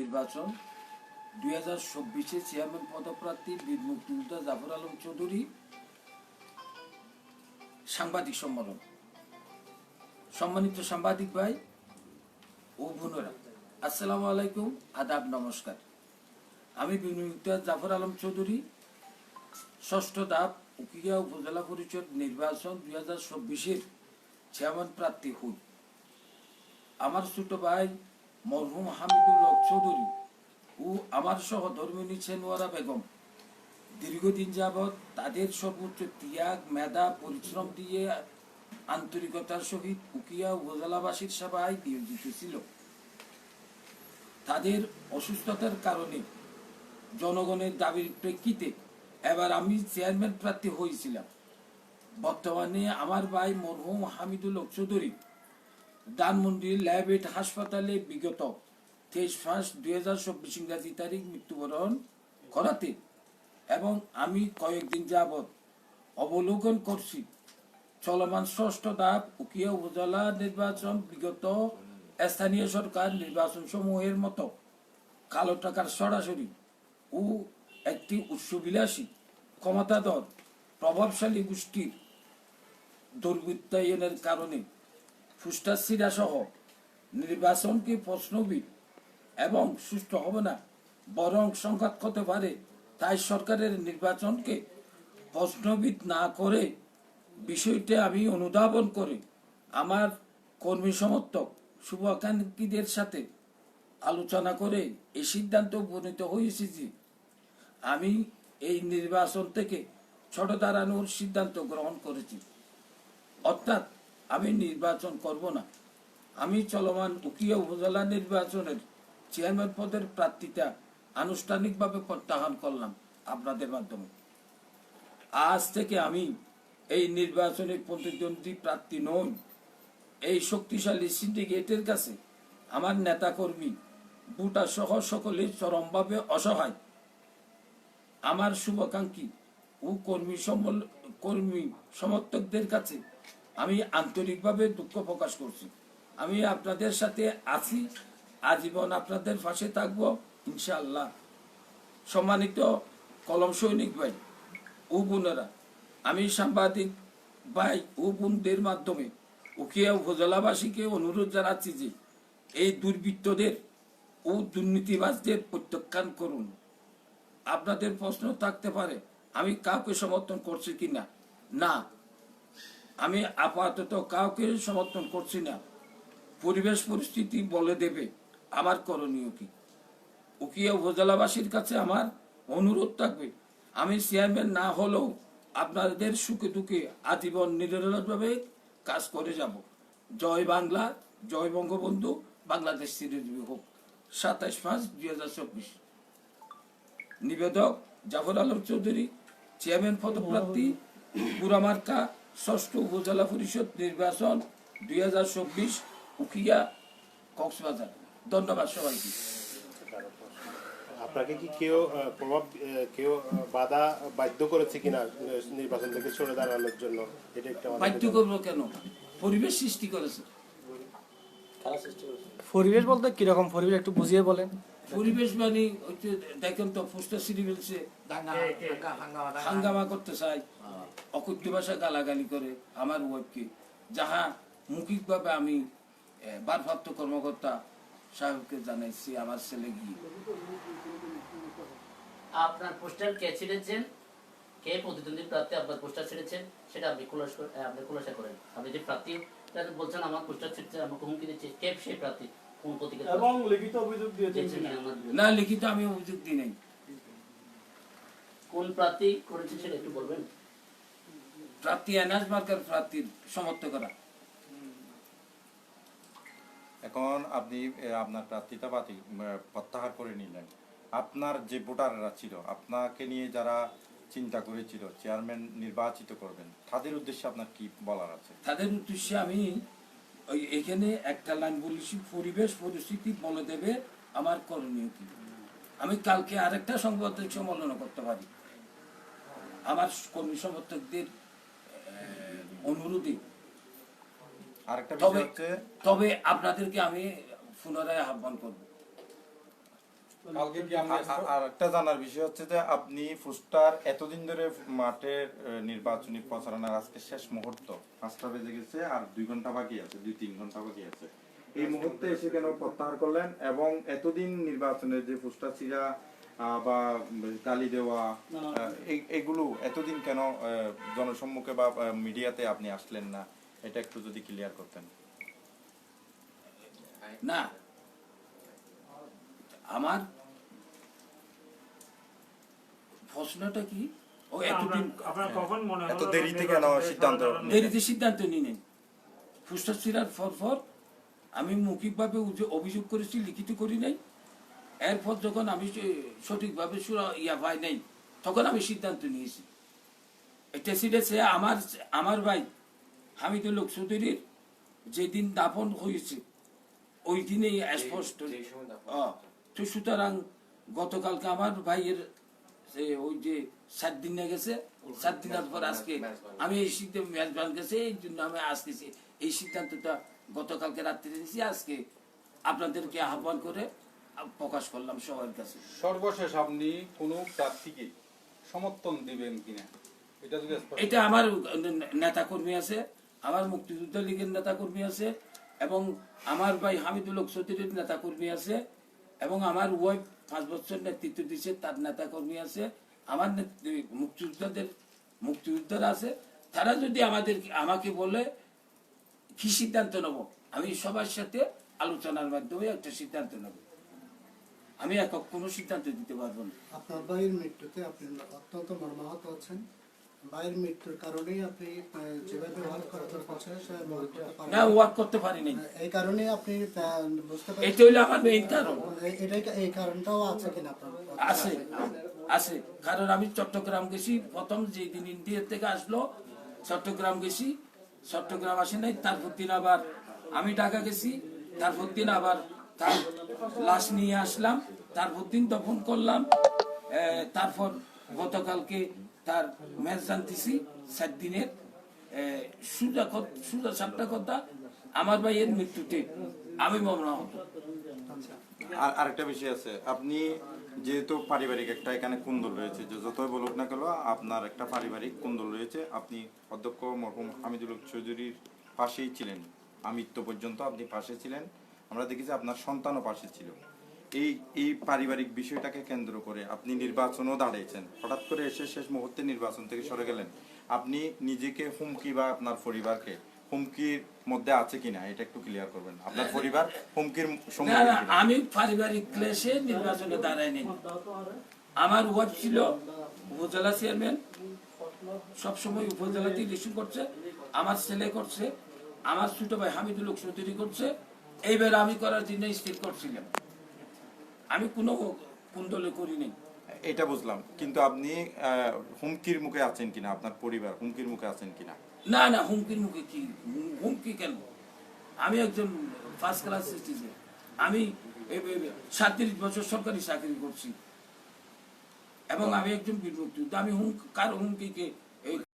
নির্বাচন। দুই হাজার চব্বিশে চেয়ারম্যান পদপ্রার্থী বীর মুক্তিযোদ্ধা জাফর আলম চৌধুরী। সাংবাদিক সম্মেলন। সম্মানিত সাংবাদিক ভাই ও বোনেরা, আসসালামু আলাইকুম, আদাব, নমস্কার। আমি মুক্তিযোদ্ধা জাফর আলম চৌধুরী। ষষ্ঠ ধাপ, উকিয়া উপজেলা পরিষদ নির্বাচন দুই হাজার চব্বিশের চেয়ারম্যান প্রার্থী হই। আমার ছোট ভাই মরহুম হামিদুল হক চৌধুরী ও আমার সহধর্মিনী ছেনুয়ারা বেগম। দীর্ঘদিন যাবৎ তাদের সর্বোচ্চ ত্যাগ, মেধা, পরিশ্রম দিয়ে আন্তরিকতার সহিত উকিয়া উপজেলাবাসীর সেবায় নিয়োজিত ছিল। তাদের অসুস্থতার কারণে জনগণের দাবির প্রেক্ষিতে এবার আমি চেয়ারম্যান প্রার্থী হয়েছিলাম। বর্তমানে আমার ভাই মরহুম হামিদুল চৌধুরী ধানমন্ডি ল্যাবেট হাসপাতালে বিগত তেইশ পাঁচ দুই হাজার চব্বিশ ইংরাজি তারিখ মৃত্যুবরণ করাতে এবং আমি কয়েকদিন যাবৎ অবলোকন করছি। চলমান ষষ্ঠ ধাপ উকিয়া উপজেলা নির্বাচন বিগত স্থানীয় সরকার নির্বাচন সমূহের মতো কালো টাকার সরাসরি ও একটি উৎসবিলাসী ক্ষমতাধর, প্রভাবশালী গোষ্ঠীর দুর্বৃত্তায়নের কারণে সহ নির্বাচনকে প্রশ্নবিদ এবং সুষ্ঠু হবে না, বরং সংঘাত হতে পারে। তাই সরকারের নির্বাচনকে প্রশ্নবিদ না করে বিষয়টি আমি অনুধাবন করে। আমার কর্মী সমর্থক শুভাকাঙ্ক্ষীদের সাথে আলোচনা করে এই সিদ্ধান্ত উপনীত হয়েছি যে আমি এই নির্বাচন থেকে ছোট দাঁড়ানোর সিদ্ধান্ত গ্রহণ করেছি। অর্থাৎ আমি নির্বাচন করব না। আমি চলমান উকিয়া উপজেলা নির্বাচনের চেয়ারম্যান পদের প্রার্থীতা আনুষ্ঠানিকভাবে প্রত্যাহার করলাম আপনাদের মাধ্যমে। আজ থেকে আমি এই নির্বাচনে প্রতিদ্বন্দ্বী প্রার্থী নই। এই শক্তিশালী সিন্ডিকেটের কাছে আমার নেতাকর্মী ভোটার সহ সকলে চরমভাবে অসহায়। আমার শুভাকাঙ্ক্ষী ও কর্মী কর্মী সমর্থকদের কাছে আমি আন্তরিকভাবে দুঃখ প্রকাশ করছি। আমি আপনাদের সাথে আছি। আজীবন আপনাদের পাশে থাকব, ইনশাআল্লাহ। সম্মানিত কলম সৈনিক ভাই ও বোনেরা, আমি সাংবাদিক ভাই ও বোনদের মাধ্যমে উকিয়া উপজেলাবাসীকে অনুরোধ জানাচ্ছি যে এই দুর্বৃত্তদের ও দুর্নীতিবাজদের প্রত্যাখ্যান করুন। আপনাদের প্রশ্ন থাকতে পারে, আমি কাউকে সমর্থন করছি কিনা? না আমি আপাতত কাউকে সমর্থন করছি না। পরিবেশ পরিস্থিতি বলে দেবে। আমার করণীয় কি? উকিয়া উপজেলাবাসীর কাছে আমার অনুরোধ থাকবে। আমি চেয়ারম্যান না হলেও আপনাদের সুখে দুঃখে আজীবন নিরলভাবে কাজ করে যাব। জয় বাংলা, জয় বঙ্গবন্ধু, বাংলাদেশ চিরজীবী হোক। সাতাইশ পাঁচ দুই হাজার চব্বিশ। নিবেদক জাফর আলম চৌধুরী, চেয়ারম্যান পদপ্রার্থী পুরামার্কা ষষ্ঠ উপজেলা পরিষদ নির্বাচন দুই হাজার চব্বিশ উকিয়া কক্সবাজার। ধন্যবাদ সবাইকে। আপনাকে কি কেউ প্রভাব কেউ বাধা বাধ্য করেছে কিনা নির্বাচন থেকে সরে দাঁড়ানোর জন্য? এটা একটা বাধ্য করব কেন? পরিবেশ সৃষ্টি করেছে। পরিবেশ বলতে কীরকম পরিবেশ একটু বুঝিয়ে বলেন। পরিবেশ মানে দেখেন তো ফেলছে হাঙ্গামা করতে চাই অকথ্য ভাষা গালাগালি করে আমার ওয়াইফকে যাহা মৌখিকভাবে আমি ভারপ্রাপ্ত কর্মকর্তা সাহেবকে জানাইছি আমার ছেলে গিয়ে। আপনার পোস্টার কে ছিঁড়েছেন? কে প্রতিদ্বন্দ্বী প্রার্থী আপনার পোস্টার ছিঁড়েছেন? সেটা আপনি খুলাস আপনি খুলাসা করেন। আপনি যে প্রার্থী বলছেন আমার পোস্টার ছিঁড়ছে আমাকে হুমকি দিচ্ছে। কে সেই প্রার্থী? এবং লিখিত অভিযোগ দিয়েছেন না লিখিত আমি অভিযোগ দিই নাই। কোন প্রার্থী করেছে সেটা একটু বলবেন? প্রার্থী এনাজ মার্কার প্রার্থীর সমর্থকরা। এখন আপনি আপনার প্রার্থিতা বাতিল প্রত্যাহার করে নিলেন। আপনার যে ভোটাররা ছিল আপনাকে নিয়ে যারা চিন্তা করেছিল চেয়ারম্যান নির্বাচিত করবেন তাদের উদ্দেশ্যে আপনার কি বলার আছে? তাদের উদ্দেশ্যে আমি ওই এখানে একটা লাইন বলেছি পরিবেশ পরিস্থিতি বলে দেবে আমার করণীয় কি? আমি কালকে আরেকটা সংবাদ সমালোচনা করতে পারি। আমার কর্মী সমর্থকদের অনুরোধে। তবে তবে আপনাদেরকে আমি পুনরায় আহ্বান করব। আর- একটা জানার বিষয় হচ্ছে যে আপনি ফুস্টার এতদিন ধরে মাঠের নির্বাচনী প্রচারণার আজকে শেষ মুহূর্ত। পাঁচটা বেজে গেছে আর দুই ঘণ্টা বাকি আছে দুই তিন ঘণ্টা বাকি আছে। এই মুহূর্তে এসে কেন প্রত্যাহার করলেন এবং এতদিন নির্বাচনের যে ফুস্টার বা গালি দেওয়া এগুলো এতদিন কেন জনসম্মুখে বা মিডিয়াতে আপনি আসলেন না? এটা একটু যদি ক্লিয়ার করতেন। না। আমার প্রশ্নটা কি? ও এতদিন আপনার কখন মনে হলো এত দেরিতে কেন সিদ্ধান্ত দেরিতে সিদ্ধান্ত নিলেন। সিরার পর আমি মৌখিকভাবে অভিযোগ করেছি লিখিত করি নাই। এরপর যখন আমি সঠিকভাবে সুরা- ইয়া পাই নাই তখন আমি সিদ্ধান্ত নিয়েছি। এটা সে আমার আমার ভাই হামিদুল চৌধুরীর যেদিন দাপন হয়েছে ওই দিনেই স্পষ্ট। তো সুতরাং গতকালকে আমার ভাইয়ের সে ওই যে সাত দিন গেছে সাত দিনের পর আজকে আমি এই সিদ্ধান্ত মেজবান গেছে এই জন্য আমি আসতেছি। এই সিদ্ধান্তটা গতকালকে রাত্রে নিয়েছি আজকে আপনাদেরকে আহ্বান করে প্রকাশ করলাম সবার কাছে। সর্বশেষ আপনি কোন প্রার্থীকে সমর্থন দিবেন কিনা? এটা যদি এটা আমার নেতা কর্মী আছে আমার মুক্তিযুদ্ধ লীগের নেতা কর্মী আছে এবং আমার ভাই হামিদুল হক চৌধুরীর নেতা কর্মী আছে। এবং আমার ওয়াইফ পাঁচ বছর নেতৃত্ব দিচ্ছে তার নেতা কর্মী আছে, আমার মুক্তিযোদ্ধাদের, মুক্তিযোদ্ধারা আছে। তারা যদি আমাদের, আমাকে বলে, কি সিদ্ধান্ত নেব? আমি সবার সাথে আলোচনার মাধ্যমে একটা সিদ্ধান্ত নেব। আমি একক কোনো সিদ্ধান্ত দিতে পারব না। আপনার ভাইয়ের মৃত্যুতে আপনি অত্যন্ত মর্মাহত হচ্ছেন ভাইয়ের মৃত্যুর কারণেই আপনি যেভাবে ওয়ার্ক করতে পারেন না ওয়ার্ক করতে পারি নাই। এই কারণে আপনি বুঝতে পারছেন? এটা হইল আমার মেইন কারণ। এ- এটাই এই কারণটাও আছে কিনা আপনার? আছে আছে। কারণ আমি চট্টগ্রাম গেছি প্রথম যেদিন ইন্ডিয়া থেকে আসলো চট্টগ্রাম গেছি চট্টগ্রাম আসে নাই তারপর দিন আবার আমি ঢাকা গেছি তারপর দিন আবার তার লাশ নিয়ে আসলাম তারপর দিন দফন করলাম তারপর গতকালকে তার ম্যাচ জানতেছি, সাত দিনের সুজা সুজা সাতটা কথা, আমার ভাইয়ের মৃত্যুতে আমি মর্মাহত আর আরেকটা বিষয় আছে, আপনি যেহেতু পারিবারিক একটা এখানে কুন্দল রয়েছে, যে যতই বলুক না কেন, আপনার একটা পারিবারিক কুন্দল রয়েছে, আপনি অধ্যক্ষ মরহুম হামিদুল চৌধুরীর পাশেই ছিলেন। আমৃত্য পর্যন্ত আপনি পাশে ছিলেন। আমরা দেখেছি আপনার সন্তানও পাশে ছিল। এই এই পারিবারিক বিষয়টাকে কেন্দ্র করে আপনি নির্বাচনও দাঁড়িয়েছেন। হঠাৎ করে এসে শেষ মুহূর্তে নির্বাচন থেকে সরে গেলেন। আপনি নিজেকে হুমকি বা আপনার পরিবারকে হুমকির মধ্যে আছে কিনা এটা একটু ক্লিয়ার করবেন। আপনার পরিবার হুমকির সম্মুখীন আমি পারিবারিক ক্লেশে নির্বাচনে দাঁড়াইনি আমার ওয়াইফ ছিল উপজেলা চেয়ারম্যান। সবসময় উপজেলাতে ইলেকশন করছে আমার ছেলে করছে আমার ছোট ভাই হামিদুল চৌধুরী করছে। এইবার আমি করার জন্য স্থির করছিলাম। আমি কোনো কুন্দলে করিনি। এটা বুঝলাম কিন্তু আপনি হুমকির মুখে আছেন কিনা? আপনার পরিবার হুমকির মুখে আছেন কিনা? না না হুমকির মুখে কি? হুমকি কেন? আমি একজন ফার্স্ট ক্লাস সিটিজেন আমি সাতত্রিশ বছর সরকারি চাকরি করছি। এবং আমি একজন বীর মুক্তিযোদ্ধা আমি হুম কার হুমকিকে